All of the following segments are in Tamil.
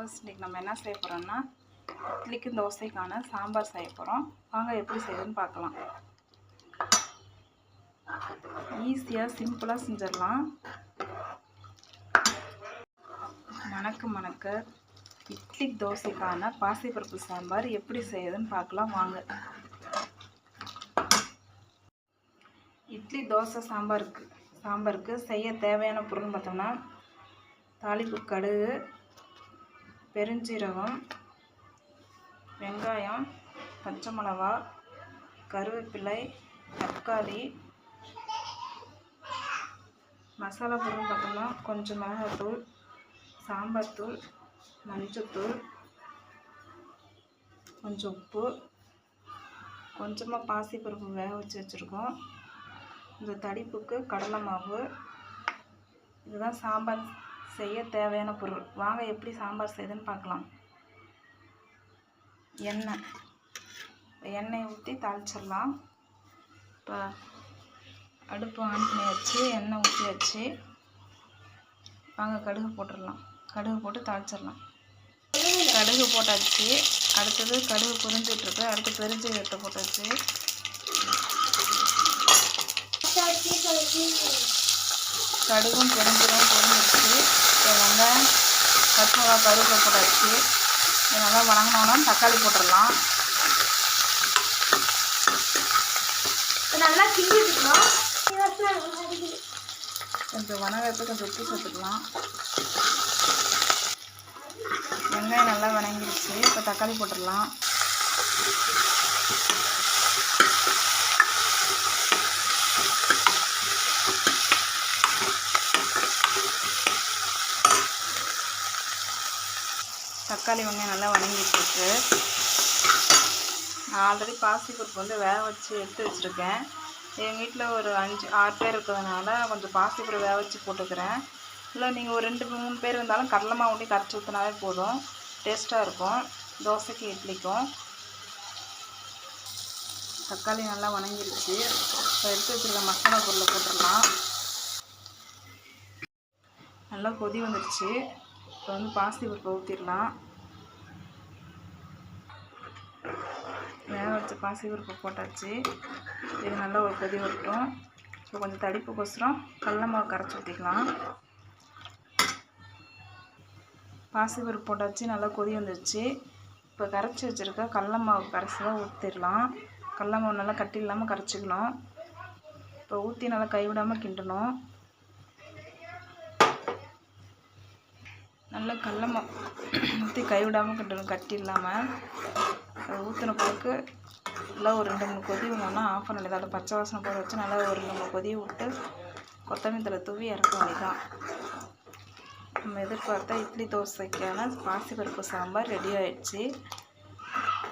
வியூவர்ஸ் இன்றைக்கி நம்ம என்ன செய்ய போகிறோம்னா இட்லிக்கு தோசைக்கான சாம்பார் செய்ய போகிறோம் வாங்க எப்படி செய்யுதுன்னு பார்க்கலாம். ஈஸியாக சிம்பிளாக செஞ்சிடலாம். மணக்க மணக்க இட்லி தோசைக்கான பாசிப்பருப்பு சாம்பார் எப்படி செய்யுதுன்னு பார்க்கலாம் வாங்க. இட்லி தோசை சாம்பாருக்கு சாம்பாருக்கு செய்ய தேவையான பொருள்னு பார்த்தோம்னா தாளிப்பு கடுகு பெருஞ்சீரகம் வெங்காயம் பச்சை மிளகா கருவேப்பிலை தக்காளி மசாலா பொருள் பார்த்தோம்னா கொஞ்சம் மிளகாத்தூள் சாம்பார் தூள் மஞ்சத்தூள் கொஞ்சம் உப்பு கொஞ்சமாக பாசிப்பருப்பு வேக வச்சு வச்சுருக்கோம். இந்த தடிப்புக்கு கடலை மாவு இதுதான் சாம்பார் செய்ய தேவையான பொருள். வாங்க எப்படி சாம்பார் செய்யுதுன்னு பார்க்கலாம். எண்ணெய். எண்ணெய் ஊற்றி தாளிச்சிடலாம். இப்போ அடுப்பு ஆன் பண்ணியாச்சு எண்ணெய் ஊற்றி வச்சு வாங்க கடுகு போட்டுடலாம். கடுகு போட்டு தாளிச்சிடலாம். கடுகு போட்டாச்சு. அடுத்தது கடுகு பொரிஞ்சிட்ருக்கு. அடுத்து பெருஞ்சீரகத்தை போட்டாச்சு. கடுகும் பெருஞ்சீரகம் மிளகா கருவேப்பிலை போட்டாச்சு. இது நல்லா வணங்கினோன்னா தக்காளி போட்டுடலாம். நல்லா கிண்டி விட்டுக்கணும் கொஞ்சம் வணங்கறதுக்கு கொஞ்சம் உப்பு சேர்த்துக்கலாம் வெங்காயம் நல்லா வணங்கிடுச்சு. இப்போ தக்காளி போட்டுடலாம். தக்காளி வெங்காயம் நல்லா வணங்கிட்டுருக்கு. நான் ஆல்ரெடி பாசிப்பருப்பு வந்து வேக வச்சு எடுத்து வச்சுருக்கேன். எங்கள் வீட்டில் ஒரு அஞ்சு ஆறு பேர் இருக்கிறதுனால கொஞ்சம் பாசிப்பருப்பு வேக வச்சு போட்டுக்கிறேன். இல்லை நீங்கள் ஒரு ரெண்டு மூணு பேர் இருந்தாலும் கடலை மாவு கரைச்சி ஊற்றினாவே போதும். டேஸ்ட்டாக இருக்கும். தோசைக்கு இட்லிக்கும். தக்காளி நல்லா வணங்கிருச்சு இப்போ எடுத்து வச்சுருக்க மசாலா பொருளை போட்டுடலாம். நல்லா கொதி வந்துடுச்சு இப்போ வந்து பாசி பருப்பை ஊற்றிடலாம் வேக பாசி பருப்பு போட்டாச்சு. இது நல்லா ஒரு கொதி வரட்டும். இப்போ கொஞ்சம் தடிப்புக்கோசரம் கடல மாவு கரைச்சி ஊற்றிக்கலாம் பாசி பருப்பு போட்டாச்சு நல்லா கொதி வந்துடுச்சு இப்போ கரைச்சி வச்சுருக்க கடல மாவு கரைச்சி தான் ஊற்றிடலாம் கடல மாவு நல்லா கட்டி இல்லாமல் கரைச்சிக்கணும் இப்போ ஊற்றி நல்லா கைவிடாமல் கிண்டணும். நல்லா கடல மாவு ஊற்றி கைவிடாமல் கிண்டணும் கட்டி இல்லாமல் ஊற்றின பிறகு ஃபுல்லாக ஒரு ரெண்டு மூணு கொதி விடணும்னா ஆஃப் பண்ண வேண்டியது. அதை பச்சை வாசனை போட வச்சு நல்லா ஒரு ரெண்டு மூணு கொதி விட்டு கொத்தமல்லி தலை தூவி இறக்க வேண்டியதான் நம்ம எதிர்பார்த்தா இட்லி தோசைக்கான பாசிப்பருப்பு சாம்பார் ரெடி ஆயிடுச்சு.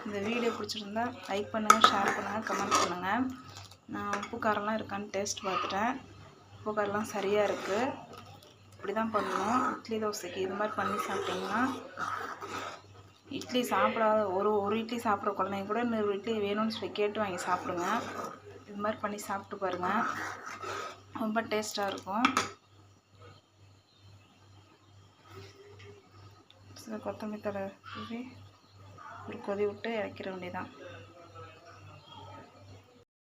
இந்த வீடியோ பிடிச்சிருந்தா லைக் பண்ணுங்கள் ஷேர் பண்ணுங்கள் கமெண்ட் பண்ணுங்கள் நான் உப்பு காரம்லாம் இருக்கான்னு டேஸ்ட் பார்த்துட்டேன். உப்பு காரம்லாம் சரியாக இருக்குது இப்படி தான் பண்ணணும். இட்லி தோசைக்கு இது மாதிரி பண்ணி சாப்பிட்டிங்கன்னா இட்லி சாப்பிடாத ஒரு ஒரு இட்லி சாப்பிட்ற குழந்தைங்க கூட இன்னொரு இட்லி வேணும்னு சொல்லி கேட்டு வாங்கி சாப்பிடுங்க. இது மாதிரி பண்ணி சாப்பிட்டு பாருங்கள் ரொம்ப டேஸ்ட்டாக இருக்கும். சில கொத்தமல்லி தழை ஒரு கொதி விட்டு இறக்கிற வேண்டியதான்